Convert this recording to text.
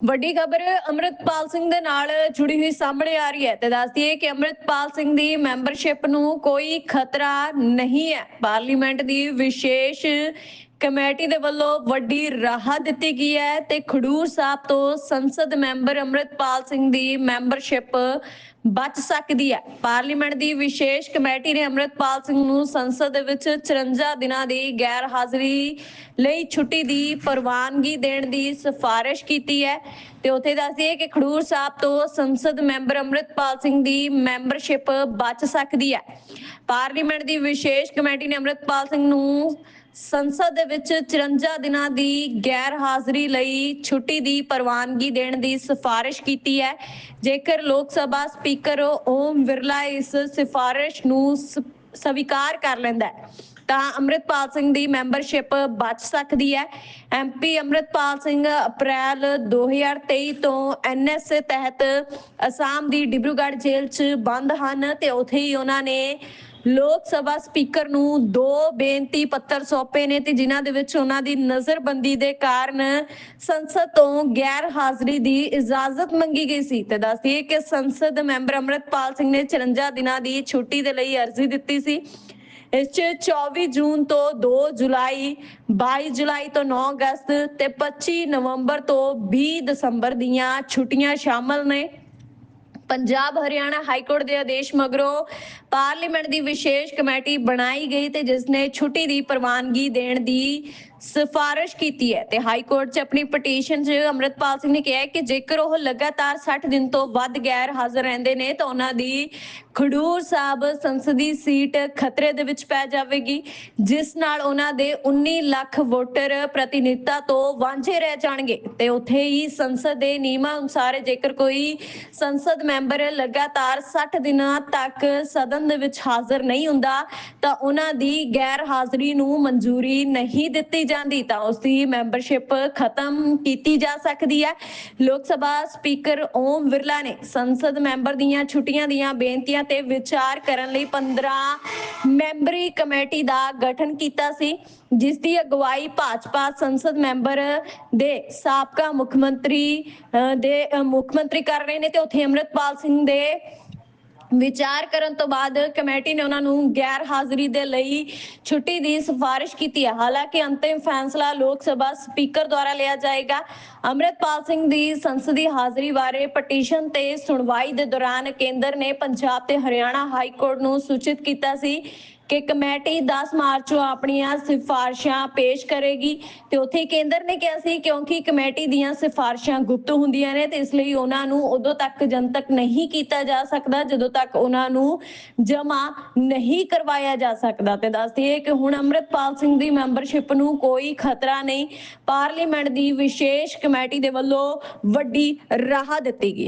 ਵੱਡੀ ਖਬਰ ਅੰਮ੍ਰਿਤਪਾਲ ਸਿੰਘ ਦੇ ਨਾਲ ਜੁੜੀ ਹੋਈ ਸਾਹਮਣੇ ਆ ਰਹੀ ਹੈ ਤੇ ਦੱਸਦੀ ਹੈ ਕਿ ਅੰਮ੍ਰਿਤਪਾਲ ਸਿੰਘ ਦੀ ਮੈਂਬਰਸ਼ਿਪ ਨੂੰ ਕੋਈ ਖਤਰਾ ਨਹੀਂ ਹੈ। ਪਾਰਲੀਮੈਂਟ ਦੀ ਵਿਸ਼ੇਸ਼ ਕਮੇਟੀ ਦੇ ਵੱਲੋਂ ਵੱਡੀ ਰਾਹਤ ਦਿੱਤੀ ਗਈ ਹੈ ਤੇ ਖਡੂਰ ਸਾਹਿਬ ਤੋਂ ਸੰਸਦ ਮੈਂਬਰ ਅੰਮ੍ਰਿਤਪਾਲ ਸਿੰਘ ਦੀ ਮੈਂਬਰਸ਼ਿਪ ਬਚ ਸਕਦੀ ਹੈ। ਪਾਰਲੀਮੈਂਟ ਦੀ ਵਿਸ਼ੇਸ਼ ਕਮੇਟੀ ਨੇ ਅੰਮ੍ਰਿਤਪਾਲ ਸਿੰਘ ਨੂੰ ਸੰਸਦ ਦੇ ਵਿੱਚ 54 ਦਿਨਾਂ ਦੀ ਗੈਰ ਹਾਜ਼ਰੀ ਲਈ ਛੁੱਟੀ ਦੀ ਪ੍ਰਵਾਨਗੀ ਦੇਣ ਦੀ ਸਿਫਾਰਿਸ਼ ਕੀਤੀ ਹੈ ਤੇ ਉੱਥੇ ਦੱਸਦੀ ਹੈ ਕਿ ਖਡੂਰ ਸਾਹਿਬ ਤੋਂ ਸੰਸਦ ਮੈਂਬਰ ਅੰਮ੍ਰਿਤਪਾਲ ਸਿੰਘ ਦੀ ਮੈਂਬਰਸ਼ਿਪ ਬਚ ਸਕਦੀ ਹੈ। ਪਾਰਲੀਮੈਂਟ ਦੀ ਵਿਸ਼ੇਸ਼ ਕਮੇਟੀ ਨੇ ਅੰਮ੍ਰਿਤਪਾਲ ਸਿੰਘ ਨੂੰ ਸੰਸਦ ਦੇ ਵਿੱਚ 54 ਦਿਨਾਂ ਦੀ ਗੈਰ ਹਾਜ਼ਰੀ ਲਈ ਛੁੱਟੀ ਦੀ ਪ੍ਰਵਾਨਗੀ ਦੇਣ ਦੀ ਸਿਫਾਰਿਸ਼ ਕੀਤੀ ਹੈ। ਜੇਕਰ ਲੋਕ ਸਭਾ ਸਪੀਕਰ ਓਮ ਬਿਰਲਾ ਇਸ ਸਿਫਾਰਿਸ਼ ਨੂੰ ਸਵੀਕਾਰ ਕਰ ਲੈਂਦਾ ਹੈ, ਤਾਂ ਅੰਮ੍ਰਿਤਪਾਲ ਸਿੰਘ ਦੀ ਮੈਂਬਰਸ਼ਿਪ ਬਚ ਸਕਦੀ ਹੈ। ਐਮਪੀ ਅੰਮ੍ਰਿਤਪਾਲ ਸਿੰਘ ਅਪ੍ਰੈਲ 2023 ਤੋਂ ਐਨਐਸਏ ਤਹਿਤ ਅਸਾਮ ਦੀ ਡਿਬਰੂਗੜ੍ਹ ਜੇਲ੍ਹ 'ਚ ਬੰਦ ਹਨ ਤੇ ਉੱਥੇ ਹੀ ਉਹਨਾਂ ਨੇ ਲੋਕ ਸਭਾ ਸਪੀਕਰ ਨੂੰ ਦੋ ਬੇਨਤੀ ਪੱਤਰ ਸੌਂਪੇ ਨੇ ਤੇ ਜਿਨ੍ਹਾਂ ਦੇ ਵਿੱਚ ਉਹਨਾਂ ਦੀ ਨਜ਼ਰਬੰਦੀ ਦੇ ਕਾਰਨ ਸੰਸਦ ਤੋਂ ਗੈਰ ਹਾਜ਼ਰੀ ਦੀ ਇਜਾਜ਼ਤ ਮੰਗੀ ਗਈ ਸੀ। ਤੇ ਦੱਸਦੀਏ ਕਿ ਸੰਸਦ ਮੈਂਬਰ ਅੰਮ੍ਰਿਤਪਾਲ ਸਿੰਘ ਨੇ 54 ਦਿਨਾਂ ਦੀ ਛੁੱਟੀ ਦੇ ਲਈ ਅਰਜ਼ੀ ਦਿੱਤੀ ਸੀ। ਇਸ 'ਚ 24 ਜੂਨ ਤੋਂ 2 ਜੁਲਾਈ 22 ਜੁਲਾਈ ਤੋਂ 9 ਅਗਸਤ ਤੇ 25 ਨਵੰਬਰ ਤੋਂ 20 ਦਸੰਬਰ ਦੀਆਂ ਛੁੱਟੀਆਂ ਸ਼ਾਮਲ ਨੇ। ਪੰਜਾਬ, ਹਰਿਆਣਾ ਹਾਈ ਕੋਰਟ ਦੇ ਆਦੇਸ਼ ਮਗਰੋਂ ਪਾਰਲੀਮੈਂਟ ਦੀ ਵਿਸ਼ੇਸ਼ ਕਮੇਟੀ ਬਣਾਈ ਗਈ ਤੇ ਜਿਸ ਨੇ ਛੁੱਟੀ ਦੀ ਪ੍ਰਵਾਨਗੀ ਦੇਣ ਦੀ ਸਿਫਾਰਿਸ਼ ਕੀਤੀ ਹੈ ਤੇ ਹਾਈ ਕੋਰਟ 'ਚ ਆਪਣੀ ਪਟੀਸ਼ਨ 'ਚ ਅੰਮ੍ਰਿਤਪਾਲ ਸਿੰਘ ਨੇ ਕਿਹਾ ਹੈ ਕਿ ਜੇਕਰ ਉਹ ਲਗਾਤਾਰ 60 ਦਿਨ ਤੋਂ ਵੱਧ ਗੈਰ ਹਾਜ਼ਰ ਰਹਿੰਦੇ ਨੇ ਤਾਂ ਉਹਨਾਂ ਦੀ ਖਡੂਰ ਸਾਹਿਬ ਸੰਸਦੀ ਸੀਟ ਖਤਰੇ ਦੇ ਵਿੱਚ ਪੈ ਜਾਵੇਗੀ, ਜਿਸ ਨਾਲ ਉਹਨਾਂ ਦੇ 19 ਲੱਖ ਵੋਟਰ ਪ੍ਰਤੀਨਿਧਤਾ ਤੋਂ ਵਾਂਝੇ ਰਹਿ ਜਾਣਗੇ। ਤੇ ਉੱਥੇ ਹੀ ਸੰਸਦ ਦੇ ਨਿਯਮਾਂ ਅਨੁਸਾਰ ਜੇਕਰ ਕੋਈ ਸੰਸਦ ਮੈਂਬਰ ਲਗਾਤਾਰ 60 ਦਿਨਾਂ ਤੱਕ ਸਦਨ ਦੇ ਵਿੱਚ ਹਾਜ਼ਰ ਨਹੀਂ ਹੁੰਦਾ ਤਾਂ ਉਹਨਾਂ ਦੀ ਗੈਰ ਹਾਜ਼ਰੀ ਨੂੰ ਮਨਜ਼ੂਰੀ ਨਹੀਂ ਦਿੱਤੀ ਜਾਂਦੀ ਤਾਂ ਉਸ ਦੀ ਮੈਂਬਰਸ਼ਿਪ ਖਤਮ ਕੀਤੀ ਜਾ ਸਕਦੀ ਹੈ। ਲੋਕ ਸਭਾ ਸਪੀਕਰ ਓਮ ਬਿਰਲਾ ਨੇ ਸੰਸਦ ਮੈਂਬਰ ਦੀਆਂ ਛੁੱਟੀਆਂ ਦੀਆਂ ਬੇਨਤੀਆਂ ਤੇ ਵਿਚਾਰ ਕਰਨ ਲਈ 15 ਮੈਂਬਰੀ ਕਮੇਟੀ ਦਾ ਗਠਨ ਕੀਤਾ ਸੀ ਜਿਸ ਦੀ ਅਗਵਾਈ ਭਾਜਪਾ ਸੰਸਦ ਮੈਂਬਰ ਦੇ ਸਾਬਕਾ ਮੁੱਖ ਮੰਤਰੀ ਅਹ, ਦੇ ਮੁੱਖ ਮੰਤਰੀ ਕਰ ਰਹੇ ਨੇ ਤੇ ਉੱਥੇ ਅੰਮ੍ਰਿਤਪਾਲ ਸਿੰਘ ਦੇ ਵਿਚਾਰ ਕਰਨ ਤੋਂ ਬਾਅਦ ਕਮੇਟੀ ਨੇ ਉਹਨਾਂ ਨੂੰ ਗੈਰ ਹਾਜ਼ਰੀ ਦੇ ਲਈ ਛੁੱਟੀ ਦੀ ਸਿਫਾਰਿਸ਼ ਕੀਤੀ ਹੈ। ਹਾਲਾਂਕਿ ਅੰਤਿਮ ਫੈਸਲਾ ਲੋਕ ਸਭਾ ਸਪੀਕਰ ਦੁਆਰਾ ਲਿਆ ਜਾਏਗਾ। ਅੰਮ੍ਰਿਤਪਾਲ ਸਿੰਘ ਦੀ ਸੰਸਦੀ ਹਾਜ਼ਰੀ ਬਾਰੇ ਪਟੀਸ਼ਨ ਤੇ ਸੁਣਵਾਈ ਦੇ ਦੌਰਾਨ ਕੇਂਦਰ ਨੇ ਪੰਜਾਬ ਤੇ ਹਰਿਆਣਾ ਹਾਈ ਕੋਰਟ ਨੂੰ ਸੂਚਿਤ ਕੀਤਾ ਸੀ ਕਿ ਕਮੇਟੀ 10 ਮਾਰਚ ਨੂੰ ਆਪਣੀਆਂ ਸਿਫਾਰਸ਼ਾਂ ਪੇਸ਼ ਕਰੇਗੀ ਤੇ ਉੱਥੇ ਕੇਂਦਰ ਨੇ ਕਿਹਾ ਸੀ ਕਿਉਂਕਿ ਕਮੇਟੀ ਦੀਆਂ ਸਿਫਾਰਸ਼ਾਂ ਗੁਪਤ ਹੁੰਦੀਆਂ ਨੇ ਤੇ ਇਸ ਲਈ ਉਹਨਾਂ ਨੂੰ ਉਦੋਂ ਤੱਕ ਜਨਤਕ ਨਹੀਂ ਕੀਤਾ ਜਾ ਸਕਦਾ, ਜਦੋਂ ਤੱਕ ਉਹਨਾਂ ਨੂੰ ਜਮ੍ਹਾਂ ਨਹੀਂ ਕਰਵਾਇਆ ਜਾ ਸਕਦਾ। ਤੇ ਦੱਸਦੀ ਹੈ ਕਿ ਹੁਣ ਅੰਮ੍ਰਿਤਪਾਲ ਸਿੰਘ ਦੀ ਮੈਂਬਰਸ਼ਿਪ ਨੂੰ ਕੋਈ ਖਤਰਾ ਨਹੀਂ, ਪਾਰਲੀਮੈਂਟ ਦੀ ਵਿਸ਼ੇਸ਼ ਕਮੇਟੀ ਦੇ ਵੱਲੋਂ ਵੱਡੀ ਰਾਹ ਦਿੱਤੀ ਗਈ ਹੈ।